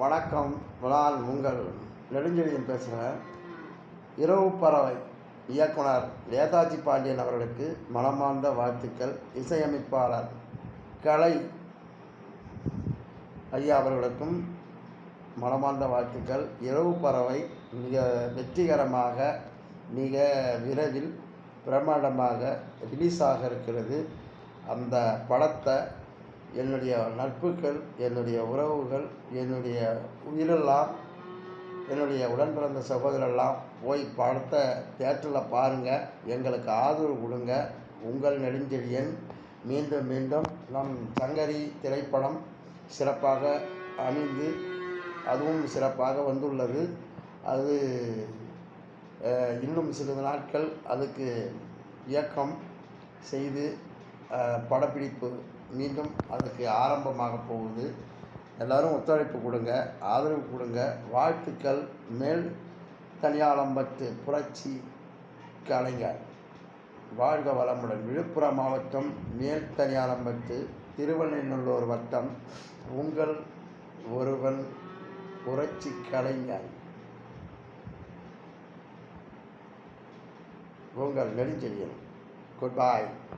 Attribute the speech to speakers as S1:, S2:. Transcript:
S1: வணக்கம் நான் உங்கள் நெடுஞ்செழியன் பேசுகிறேன் இரவு பறவை இயக்குனர் நேதாஜி பாண்டியன் அவர்களுக்கு மனமார்ந்த வாழ்த்துக்கள். இசையமைப்பாளர் கலை ஐயா அவர்களுக்கும் மனமார்ந்த வாழ்த்துக்கள். இரவு பறவை மிக வெற்றிகரமாக மிக விரைவில் பிரம்மாண்டமாக ரிலீஸ் ஆக இருக்கிறது. அந்த படத்தை என்னுடைய நட்புகள் என்னுடைய உறவுகள் என்னுடைய உயிரெல்லாம் என்னுடைய உடன் பிறந்த சகோதரெல்லாம் போய் படத்தை தேட்டரில் பாருங்கள் எங்களுக்கு ஆதரவு கொடுங்க. உங்கள் நெடுஞ்செழியன் மீண்டும் மீண்டும் நம் சங்கரி திரைப்படம் சிறப்பாக அமைந்து அதுவும் சிறப்பாக வந்துள்ளது. அது இன்னும் சிறிது நாட்கள் அதுக்கு இயக்கம் செய்து படப்பிடிப்பு மீண்டும் அதுக்கு ஆரம்பமாக போகுது. எல்லோரும் ஒத்துழைப்பு கொடுங்க ஆதரவு கொடுங்க. வாழ்த்துக்கள். மேல் தனியாளம்பத்து புரட்சி கலைஞர். வாழ்க வளமுடன். விழுப்புரம் மாவட்டம் மேல் தனியாளம்பத்து திருவண்ணூர் வட்டம். உங்கள் ஒருவன் புரட்சி கலைஞர். உங்கள் நெடுஞ்செழியன். குட் பாய்